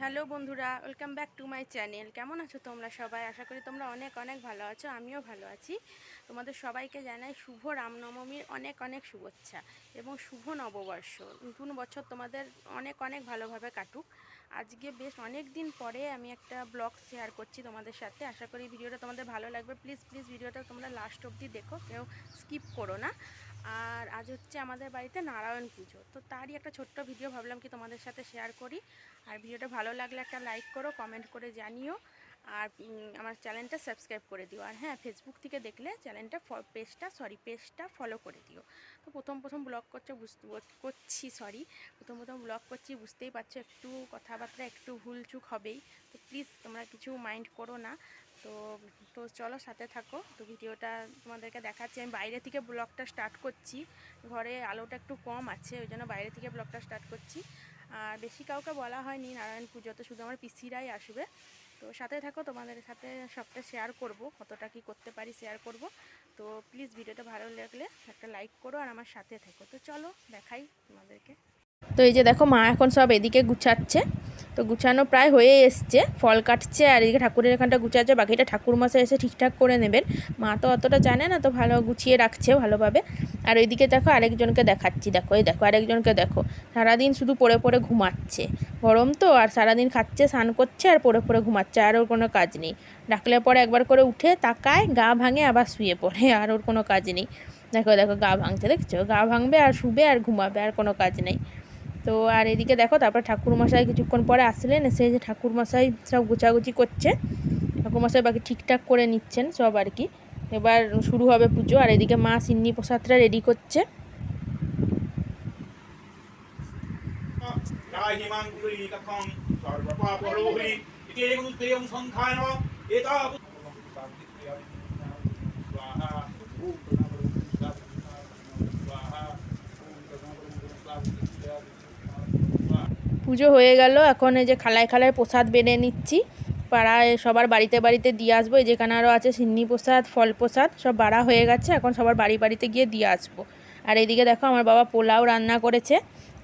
Hello বন্ধুরা, welcome back to my channel. কেমন আছো তোমরা সবাই? আশা করি তোমরা অনেক অনেক ভালো আছো, আমিও ভালো আছি। তোমাদের সবাইকে জানাই শুভ রামনবমীর অনেক অনেক শুভেচ্ছা এবং শুভ নববর্ষ। নতুন বছর তোমাদের অনেক অনেক ভালোভাবে কাটুক। আজকে বেশ অনেক দিন পরে আমি একটা ব্লগ শেয়ার করছি তোমাদের সাথে। আশা করি ভিডিওটা তোমাদের ভালো লাগবে। প্লিজ প্লিজ ভিডিওটা তোমরা লাস্ট অবধি দেখো, কেউ স্কিপ করো না। আর আজ হচ্ছে আমাদের বাড়িতে নারায়ণ পুজো। তো তারই একটা ছোট্ট ভিডিও ভাবলাম কি তোমাদের সাথে শেয়ার করি। আর ভিডিওটা ভালো লাগলে একটা লাইক করো কমেন্ট করে জানিও। আর আমার চ্যানেলটা সাবস্ক্রাইব করে দিও। আর হ্যাঁ ফেসবুক থেকে দেখলে চ্যানেলটা পেজটা সরি পেজটা ফলো করে দিও। তো প্রথম প্রথম ব্লগ করছ বুঝতে করছি সরি প্রথম প্রথম ব্লগ করছি, বুঝতেই পারছ একটু কথাবার্তা একটু ভুলচুক হবেই। তো প্লিজ তোমরা কিছু মাইন্ড করো না। তো তো চলো সাথে থাকো। তো ভিডিওটা তোমাদেরকে দেখাচ্ছি। আমি বাইরে থেকে ব্লগটা স্টার্ট করছি। ঘরে আলোটা একটু কম আছে, ওই জন্য বাইরে থেকে ব্লগটা স্টার্ট করছি। আর বেশি কাউকে বলা হয়নি, নারায়ণ পুজোতে শুধু আমার পিসিরাই আসবে। তো সাথে থাকো, তোমাদের সাথে সবটা শেয়ার করব, কতটা কি করতে পারি শেয়ার করব। তো প্লিজ ভিডিওটা ভালো লাগলে একটা লাইক করো আর আমার সাথে থেকো। তো চলো, দেখাই তোমাদেরকে। তো এই যে দেখো মা এখন সব এদিকে গুছাচ্ছে। তো গুছানো প্রায় হয়ে এসছে, ফল কাটছে আর এদিকে ঠাকুরের এখানটা গুছাচ্ছে, বাকিটা ঠাকুর মশাই এসে ঠিকঠাক করে নেবেন। মা তো অতটা জানে না, তো ভালো গুছিয়ে রাখছে ভালোভাবে। আর ওইদিকে দেখো আরেকজনকে দেখাচ্ছি, দেখো, এই দেখো আরেকজনকে দেখো। সারাদিন শুধু পড়ে পড়ে ঘুমাচ্ছে। গরম তো, আর সারাদিন খাচ্ছে, স্নান করছে আর পড়ে পড়ে ঘুমাচ্ছে, আর ওর কোনো কাজ নেই। ডাকলে পরে একবার করে উঠে তাকায়, গা ভাঙে, আবার শুয়ে পড়ে, আর ওর কোনো কাজ নেই। দেখো দেখো, গা ভাঙছে, দেখছ? গা ভাঙবে আর শুবে আর ঘুমাবে, আর কোনো কাজ নেই। তো আর এদিকে দেখো, তারপর ঠাকুরমশাই কিছুক্ষণ পরে আসলেন, এসে যে ঠাকুরমশাই সব গুছাগুছি করছে। ঠাকুরমশাই বাকি ঠিকঠাক করে নিচ্ছেন সব আর কি। এবার শুরু হবে পুজো, আর এদিকে মা সিন্নি প্রসাদটা রেডি করছে। পুজো হয়ে গেল। এখন এই যে খালায় খালায় প্রসাদ বেড়ে নিচ্ছি। পাড়ায় সবার বাড়িতে বাড়িতে দিয়ে আসব। এই যেখানে আরও আছে সিন্নি প্রসাদ, ফল প্রসাদ, সব বাড়া হয়ে গেছে। এখন সবার বাড়ি বাড়িতে গিয়ে দিয়ে আসব। আর এইদিকে দেখো আমার বাবা পোলাও রান্না করেছে।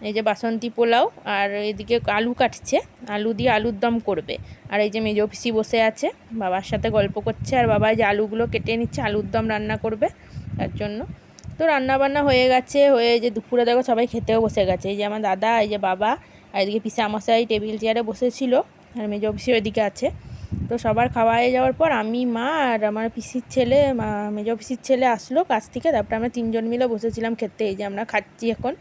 এই যে বাসন্তী পোলাও আর এদিকে আলু কাটছে। আলু দিয়ে আলুর দম করবে। আর এই যে মেজো পিসি বসে আছে, বাবার সাথে গল্প করছে। আর বাবা যে আলুগুলো কেটে নিচ্ছে, আলুর দম রান্না করবে তার জন্য। তো রান্না বান্না হয়ে গেছে, হয়ে যে দুপুরে দেখো সবাই খেতেও বসে গেছে। এই যে আমার দাদা, এই যে বাবা, আর এদিকে পিসা মশাই টেবিল চেয়ারে বসেছিল, আর মেজো পিসি ওইদিকে আছে। তো সবার খাওয়া হয়ে যাওয়ার পর আমি, মা, আর আমার পিসির ছেলে মেজো পিসির ছেলে আসলো কাছ থেকে, তারপরে আমরা তিনজন মিলে বসেছিলাম খেতে। এই যে আমরা খাচ্ছি এখন।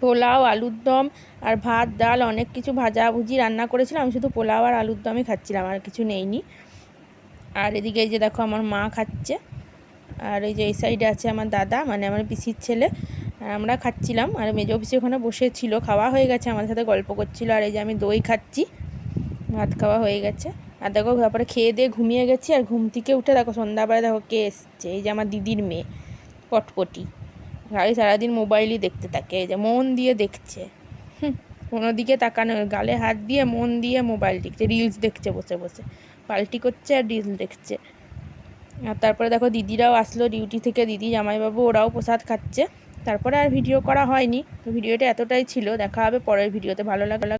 পোলাও, আলুর দম, আর ভাত, ডাল, অনেক কিছু ভাজা ভুজি রান্না করেছিলাম। আমি শুধু পোলাও আর আলুর দমই খাচ্ছিলাম, আর কিছু নেইনি। আর এদিকে এই যে দেখো আমার মা খাচ্ছে। আর এই যে এই সাইডে আছে আমার দাদা মানে আমার পিসির ছেলে। আর আমরা খাচ্ছিলাম, আর মেজো পিসি ওখানে বসেছিল, খাওয়া হয়ে গেছে, আমার সাথে গল্প করছিল, আর এই যে আমি দই খাচ্ছি, ভাত খাওয়া হয়ে গেছে। আর দেখো, তারপরে খেয়ে দিয়ে ঘুমিয়ে গেছি, আর ঘুম থেকে উঠে দেখো সন্ধ্যাবেলা দেখো কে এসছে, এই যে আমার দিদির মেয়ে, পটপটি। গাড়ি সারাদিন মোবাইলই দেখতে থাকে, এই যে মন দিয়ে দেখছে। কোনো দিকে তাকানো, গালে হাত দিয়ে মন দিয়ে মোবাইল দেখছে, রিলস দেখছে, বসে বসে। পাল্টি করছে আর রিলস দেখছে। আর তারপরে দেখো দিদিরাও আসলো, ডিউটি থেকে দিদি জামাইবাবু ওরাও প্রসাদ খাচ্ছে। তারপরে আর ভিডিও করা হয়নি। ভিডিওটা এতটাই ছিল, দেখা হবে পরের ভিডিওতে ভালো লাগল।